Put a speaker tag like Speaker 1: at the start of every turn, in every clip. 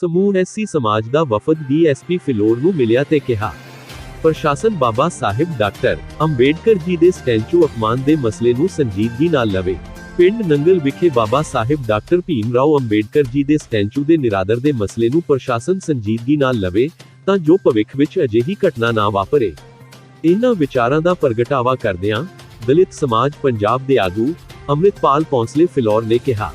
Speaker 1: ਸਮੂਹ ਐਸਸੀ ਸਮਾਜ ਦਾ ਵਫਦ ਡੀਐਸਪੀ ਫਿਲੌਰ ਨੂੰ ਮਿਲਿਆ ਤੇ ਕਿਹਾ, ਪ੍ਰਸ਼ਾਸਨ ਬਾਬਾ ਸਾਹਿਬ ਡਾਕਟਰ ਅੰਬੇਡਕਰ ਜੀ ਦੇ ਸਟੈਚੂ ਅਪਮਾਨ ਦੇ ਮਸਲੇ ਨੂੰ ਸੰਜੀਦਗੀ ਨਾਲ ਲਵੇ। ਪਿੰਡ ਨੰਗਲ ਵਿਖੇ ਬਾਬਾ ਸਾਹਿਬ ਡਾਕਟਰ ਭੀਮ ਰਾਓ ਅੰਬੇਡਕਰ ਜੀ ਦੇ ਸਟੈਚੂ ਦੇ ਨਿਰਾਦਰ ਦੇ ਮਸਲੇ ਨੂੰ ਪ੍ਰਸ਼ਾਸਨ ਸੰਜੀਦਗੀ ਨਾਲ ਲਵੇ ਤਾਂ ਜੋ ਭਵਿੱਖ ਵਿੱਚ ਅਜਿਹੀ ਘਟਨਾ ਨਾ ਵਾਪਰੇ। ਇਹਨਾਂ ਵਿਚਾਰਾਂ ਦਾ ਪ੍ਰਗਟਾਵਾ ਕਰਦਿਆਂ ਦਲਿਤ ਸਮਾਜ ਪੰਜਾਬ ਦੇ ਆਗੂ ਅੰਮ੍ਰਿਤਪਾਲ ਪੌਂਸਲੇ ਫਿਲੌਰ ਨੇ ਕਿਹਾ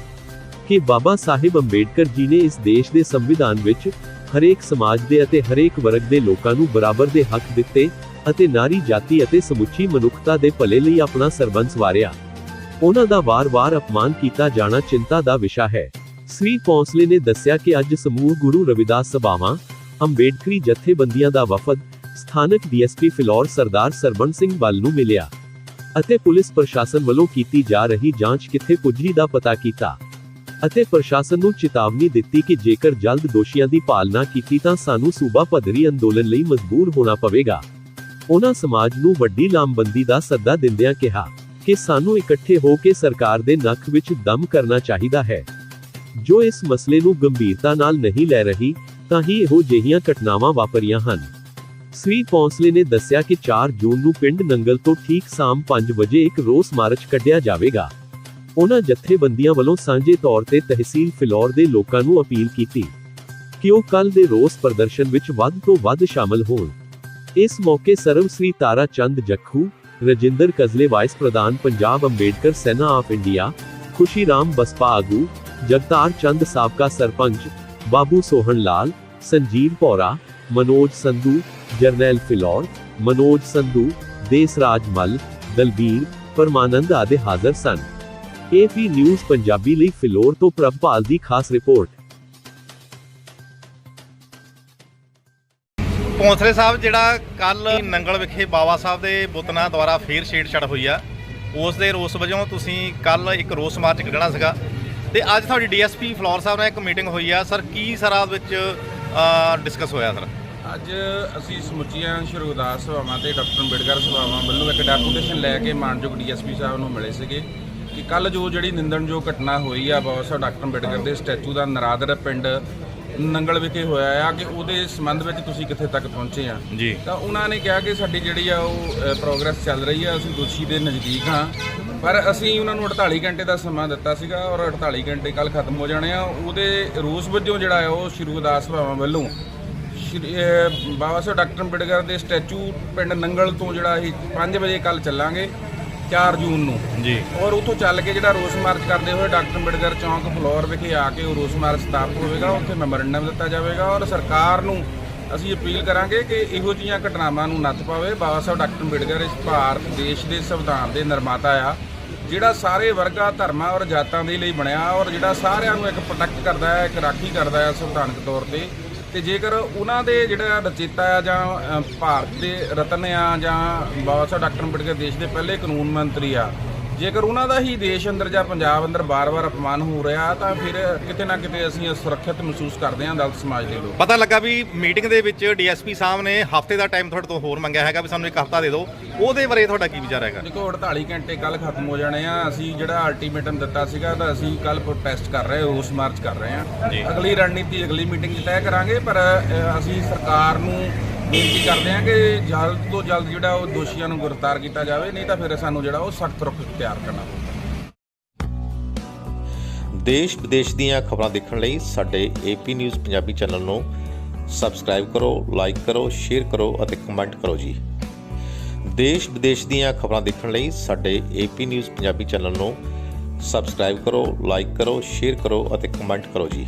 Speaker 1: ਕਿ ਬਾਬਾ ਸਾਹਿਬ ਅੰਬੇਡਕਰ ਜੀ ਨੇ ਇਸ ਦੇਸ਼ ਦੇ ਸੰਵਿਧਾਨ ਵਿੱਚ ਹਰੇਕ ਸਮਾਜ ਦੇ ਅਤੇ ਹਰੇਕ ਵਰਗ ਦੇ ਲੋਕਾਂ ਨੂੰ ਬਰਾਬਰ ਦੇ ਹੱਕ ਦਿੱਤੇ ਅਤੇ ਨਾਰੀ ਜਾਤੀ ਅਤੇ ਸਮੁੱਚੀ ਮਨੁੱਖਤਾ ਦੇ ਭਲੇ ਲਈ ਆਪਣਾ ਸਰਬੰਸ ਵਾਰਿਆ। ਉਹਨਾਂ ਦਾ ਵਾਰ-ਵਾਰ ਅਪਮਾਨ ਕੀਤਾ ਜਾਣਾ ਚਿੰਤਾ ਦਾ ਵਿਸ਼ਾ ਹੈ। ਸ੍ਰੀ ਪੌਂਸਲੇ ਨੇ ਦੱਸਿਆ ਕਿ ਅੱਜ ਸਮੂਹ ਗੁਰੂ ਰਵਿਦਾਸ ਸਭਾਵਾਂ, ਅੰਬੇਡਕਰੀ ਜਥੇਬੰਦੀਆਂ ਦਾ ਵਫਦ, ਸਥਾਨਕ ਡੀਐਸਪੀ ਫਿਲੌਰ ਸਰਦਾਰ ਸਰਵਣ ਸਿੰਘ ਬੱਲ ਨੂੰ ਮਿਲਿਆ ਅਤੇ ਪੁਲਿਸ ਪ੍ਰਸ਼ਾਸਨ ਵੱਲੋਂ ਕੀਤੀ ਜਾ ਰਹੀ ਜਾਂਚ ਕਿੱਥੇ ਪੁੱਜੀ ਦਾ ਪਤਾ ਕੀਤਾ। ਅਤੇ ਪ੍ਰਸ਼ਾਸਨ ਨੂੰ ਚੇਤਾਵਨੀ ਦਿੱਤੀ ਕਿ ਜੇਕਰ ਜਲਦ ਦੋਸ਼ੀਆਂ ਦੀ ਭਾਲ ਕੀਤੀ ਤਾਂ ਸਾਨੂੰ ਸੂਬਾ ਪੱਧਰੀ ਅੰਦੋਲਨ ਲਈ ਮਜਬੂਰ ਹੋਣਾ ਪਵੇਗਾ। ਉਹਨਾਂ ਸਮਾਜ ਨੂੰ ਵੱਡੀ ਲਾਮਬੰਦੀ ਦਾ ਸੱਦਾ ਦਿੰਦਿਆਂ ਕਿਹਾ ਕਿ ਸਾਨੂੰ ਇਕੱਠੇ ਹੋ ਕੇ ਸਰਕਾਰ ਦੇ ਨੱਕ ਵਿੱਚ ਦਮ ਕਰਨਾ ਚਾਹੀਦਾ ਹੈ। ਜੋ ਇਸ ਮਸਲੇ ਨੂੰ ਗੰਭੀਰਤਾ ਨਾਲ ਨਹੀਂ ਲੈ ਰਹੀ, ਤਾਂ ਹੀ ਇਹੋ ਜਿਹੀਆਂ ਘਟਨਾਵਾਂ ਵਾਪਰੀਆਂ ਹਨ। ਸ੍ਰੀ ਪੌਂਸਲੇ ਨੇ ਦੱਸਿਆ ਕਿ 4 ਜੂਨ ਨੂੰ ਪਿੰਡ ਨੰਗਲ ਤੋਂ ਠੀਕ ਸ਼ਾਮ 5 ਵਜੇ ਇੱਕ ਰੋਸ ਮਾਰਚ ਕੱਢਿਆ ਜਾਵੇਗਾ। ਉਹਨਾਂ ਜਥੇਬੰਦੀਆਂ ਵੱਲੋਂ ਸਾਂਝੇ ਤੌਰ ਤੇ ਤਹਿਸੀਲ ਫਿਲੌਰ ਦੇ ਲੋਕਾਂ ਨੂੰ ਅਪੀਲ ਕੀਤੀ ਕਿ ਉਹ ਕੱਲ ਦੇ ਰੋਸ ਪ੍ਰਦਰਸ਼ਨ ਵਿੱਚ ਵੱਧ ਤੋਂ ਵੱਧ ਸ਼ਾਮਲ ਹੋਣ। ਇਸ ਮੌਕੇ ਸਰਵ ਸ੍ਰੀ ਤਾਰਾ ਚੰਦ ਜੱਖੂ, ਰਜਿੰਦਰ ਕਜ਼ਲੇ ਵਾਈਸ ਪ੍ਰਧਾਨ ਪੰਜਾਬ ਅੰਬੇਡਕਰ ਸੈਨਾ ਆਫ ਇੰਡੀਆ ਖੁਸ਼ੀ ਰਾਮ ਬਸਪਾ ਆਗੂ, ਜਗਤਾਰ ਚੰਦ ਸਾਬਕਾ ਸਰਪੰਚ, ਬਾਬੂ ਸੋਹਣ ਲਾਲ, ਸੰਜੀਵ ਪੌਰਾ ਮਨੋਜ ਸੰਧੂ, ਜਰਨੈਲ ਫਿਲੌਰ, ਮਨੋਜ ਸੰਧੂ, ਦੇਸਰਾਜ ਮਲ, ਦਲਬੀਰ, ਪਰਮਾਨੰਦ ਆਦਿ ਹਾਜ਼ਰ ਸਨ। ਏਪੀ ਨਿਊਜ਼ ਪੰਜਾਬੀ ਲਈ ਫਿਲੌਰ ਤੋਂ ਪ੍ਰਭਪਾਲ ਦੀ ਖਾਸ ਰਿਪੋਰਟ।
Speaker 2: ਪੌਂਸਲੇ ਸਾਹਿਬ ਜਿਹੜਾ ਕੱਲ ਨੰਗਲ ਵਿਖੇ ਬਾਬਾ ਸਾਹਿਬ ਦੇ ਬੁੱਤਨਾ ਦੁਆਰਾ ਫੇਰ ਛੇੜਛਾੜ ਹੋਈ ਆ ਉਸ ਦੇ ਰੋਸ ਵਜੋਂ ਤੁਸੀਂ ਕੱਲ ਇੱਕ ਰੋਸ ਮਾਰਚ ਕੱਢਣਾ ਸੀਗਾ। ਤੇ ਅੱਜ ਤੁਹਾਡੀ ਡੀਐਸਪੀ ਫਲੋਰ ਸਾਹਿਬ ਨਾਲ ਇੱਕ ਮੀਟਿੰਗ ਹੋਈ ਆ। ਸਰ ਕੀ ਸਾਰਾ ਵਿੱਚ ਡਿਸਕਸ ਹੋਇਆ ਸਰ?
Speaker 3: ਅੱਜ ਅਸੀਂ ਸਮੁੱਚੀਆਂ ਸ਼੍ਰੀ ਗੁਰਦਾਸ ਸਭਾਵਾਂ ਤੇ ਡਾਕਟਰ ਅੰਬੇਡਕਰ ਸਭਾਵਾਂ ਵੱਲੋਂ ਇੱਕ ਡੈਪੂਟੇਸ਼ਨ ਲੈ ਕੇ ਮਾਨਯੋਗ ਡੀਐਸਪੀ ਸਾਹਿਬ ਨੂੰ ਮਿਲੇ ਸੀਗੇ। ਕਿ ਕੱਲ ਜੋ ਜਿਹੜੀ ਨਿੰਦਣਯੋਗ ਘਟਨਾ ਹੋਈ ਆ ਬਾਬਾ ਸਾਹਿਬ ਡਾਕਟਰ ਅੰਬੇਡਕਰ ਦੇ ਸਟੈਚੂ ਦਾ ਨਰਾਦਰ ਪਿੰਡ ਨੰਗਲ ਵਿਖੇ ਹੋਇਆ ਆ ਕਿ ਉਹਦੇ ਸੰਬੰਧ ਵਿੱਚ ਤੁਸੀਂ ਕਿੱਥੇ ਤੱਕ ਪਹੁੰਚੇ ਆ?
Speaker 2: ਜੀ।
Speaker 3: ਤਾਂ ਉਹਨਾਂ ਨੇ ਕਿਹਾ ਕਿ ਸਾਡੀ ਜਿਹੜੀ ਆ ਉਹ ਪ੍ਰੋਗਰੈਸ ਚੱਲ ਰਹੀ ਆ ਅਸੀਂ ਦੋਸ਼ੀ ਦੇ ਨਜ਼ਦੀਕ ਹਾਂ। ਪਰ ਅਸੀਂ ਉਹਨਾਂ ਨੂੰ 48 ਘੰਟੇ ਦਾ ਸਮਾਂ ਦਿੱਤਾ ਸੀਗਾ ਔਰ 48 ਘੰਟੇ ਕੱਲ ਖਤਮ ਹੋ ਜਾਣੇ ਆ। ਉਹਦੇ ਰੋਸ ਵਜੋਂ ਜਿਹੜਾ ਆ ਉਹ ਸ਼੍ਰੀ ਗੁਰਦਾਸ ਸਭਾਵਾਂ ਵੱਲੋਂ ਬਾਬਾ ਸਾਹਿਬ ਡਾਕਟਰ ਅੰਬੇਡਕਰ ਦੇ ਸਟੈਚੂ ਪਿੰਡ ਨੰਗਲ ਤੋਂ ਜਿਹੜਾ ਅਸੀਂ 5 ਵਜੇ ਕੱਲ ਚੱਲਾਂਗੇ। 4 ਜੂਨ ਨੂੰ।
Speaker 2: ਜੀ।
Speaker 3: ਔਰ ਉੱਥੋਂ ਚੱਲ ਕੇ ਜਿਹੜਾ ਰੋਸ ਮਾਰਚ ਕਰਦੇ ਹੋਏ ਡਾਕਟਰ ਅੰਬੇਡਕਰ ਚੌਂਕ ਫਲੋਰ ਵਿਖੇ ਆ ਕੇ ਉਹ ਰੋਸ ਮਾਰਚ ਸਥਾਪਿਤ ਹੋਵੇਗਾ। ਉੱਥੇ ਮੈਮੋਰੰਡਮ ਦਿੱਤਾ ਜਾਵੇਗਾ ਔਰ ਸਰਕਾਰ ਨੂੰ ਅਸੀਂ ਅਪੀਲ ਕਰਾਂਗੇ ਕਿ ਇਹੋ ਜਿਹੀਆਂ ਘਟਨਾਵਾਂ ਨੂੰ ਨੱਥ ਪਾਵੇ। ਬਾਬਾ ਸਾਹਿਬ ਡਾਕਟਰ ਅੰਬੇਡਕਰ ਇਸ ਭਾਰਤ ਦੇਸ਼ ਦੇ ਸੰਵਿਧਾਨ ਦੇ ਨਿਰਮਾਤਾ ਆ ਜਿਹੜਾ ਸਾਰੇ ਵਰਗਾਂ ਧਰਮਾਂ ਔਰ ਜਾਤਾਂ ਦੇ ਲਈ ਬਣਿਆ ਔਰ ਜਿਹੜਾ ਸਾਰਿਆਂ ਨੂੰ ਇੱਕ ਪ੍ਰੋਟੈਕਟ ਕਰਦਾ ਹੈ ਇੱਕ ਰਾਖੀ ਕਰਦਾ ਹੈ ਸੰਵਿਧਾਨਕ ਤੌਰ ਤੇ। ਤੇ ਜੇਕਰ ਉਹਨਾਂ ਦੇ ਜਿਹੜਾ ਰਚੇਤਾ ਆ ਜਾਂ ਭਾਰਤ ਦੇ ਰਤਨ ਆ ਜਾਂ ਬਾਬਾ ਸਾਹਿਬ ਡਾਕਟਰ ਅੰਬੇਡਕਰ ਦੇਸ਼ ਦੇ ਪਹਿਲੇ ਕਾਨੂੰਨ ਮੰਤਰੀ ਆ ਜੇਕਰ ਉਹਨਾਂ ਦਾ ਹੀ ਦੇਸ਼ ਅੰਦਰ ਜਾਂ ਪੰਜਾਬ ਅੰਦਰ ਬਾਰ-ਬਾਰ ਅਪਮਾਨ ਹੋ ਰਿਹਾ ਤਾਂ ਫਿਰ ਕਿਤੇ ਨਾ ਕਿਤੇ ਅਸੀਂ ਸੁਰੱਖਿਅਤ ਮਹਿਸੂਸ ਕਰਦੇ ਹਾਂ ਦਲਿਤ ਸਮਾਜ ਦੇ ਲੋਕ।
Speaker 2: ਪਤਾ ਲੱਗਾ ਵੀ ਮੀਟਿੰਗ ਦੇ ਵਿੱਚ ਡੀਐਸਪੀ ਸਾਹਿਬ ਨੇ ਹਫ਼ਤੇ ਦਾ ਟਾਈਮ ਤੁਹਾਡੇ ਤੋਂ ਹੋਰ ਮੰਗਿਆ ਹੈਗਾ ਵੀ ਸਾਨੂੰ ਇੱਕ ਹਫਤਾ ਦੇ ਦਿਓ। ਉਹਦੇ ਬਾਰੇ ਤੁਹਾਡਾ ਕੀ ਵਿਚਾਰ ਹੈਗਾ?
Speaker 3: ਦੇਖੋ 48 ਘੰਟੇ ਕੱਲ ਖਤਮ ਹੋ ਜਾਣੇ ਆ। ਅਸੀਂ ਜਿਹੜਾ ਅਲਟੀਮੇਟਮ ਦਿੱਤਾ ਸੀਗਾ ਤਾਂ ਅਸੀਂ ਕੱਲ ਪ੍ਰੋਟੈਸਟ ਕਰ ਰਹੇ ਰੋਸ ਮਾਰਚ ਕਰ ਰਹੇ। ਹਾਂ। ਅਗਲੀ ਰਣਨੀਤੀ ਅਗਲੀ ਮੀਟਿੰਗ 'ਚ ਤੈਅ ਕਰਾਂਗੇ ਪਰ ਅਸੀਂ ਸਰਕਾਰ ਨੂੰ ਬੇਨਤੀ ਕਰਦੇ ਹਾਂ ਕਿ ਜਲਦ ਤੋਂ ਜਲਦ ਜਿਹੜਾ ਉਹ ਦੋਸ਼ੀਆਂ ਨੂੰ ਗ੍ਰਿਫਤਾਰ ਕੀਤਾ ਜਾਵੇ, ਨਹੀਂ ਤਾਂ ਫਿਰ ਸਾਨੂੰ ਜਿਹੜਾ ਉਹ ਸਖਤ ਰੁਖ ਤਿਆਰ ਕਰਨਾ ਪਊਗਾ।
Speaker 4: ਦੇਸ਼ ਵਿਦੇਸ਼ ਦੀਆਂ ਖਬਰਾਂ ਦੇਖਣ ਲਈ ਸਾਡੇ ਏਪੀ ਨਿਊਜ਼ ਪੰਜਾਬੀ ਚੈਨਲ ਨੂੰ ਸਬਸਕ੍ਰਾਈਬ ਕਰੋ, ਲਾਈਕ ਕਰੋ, ਸ਼ੇਅਰ ਕਰੋ ਅਤੇ ਕਮੈਂਟ ਕਰੋ ਜੀ। ਦੇਸ਼ ਵਿਦੇਸ਼ ਦੀਆਂ ਖਬਰਾਂ ਦੇਖਣ ਲਈ ਸਾਡੇ ਏਪੀ ਨਿਊਜ਼ ਪੰਜਾਬੀ ਚੈਨਲ ਨੂੰ ਸਬਸਕ੍ਰਾਈਬ ਕਰੋ, ਲਾਈਕ ਕਰੋ, ਸ਼ੇਅਰ ਕਰੋ ਅਤੇ ਕਮੈਂਟ ਕਰੋ ਜੀ।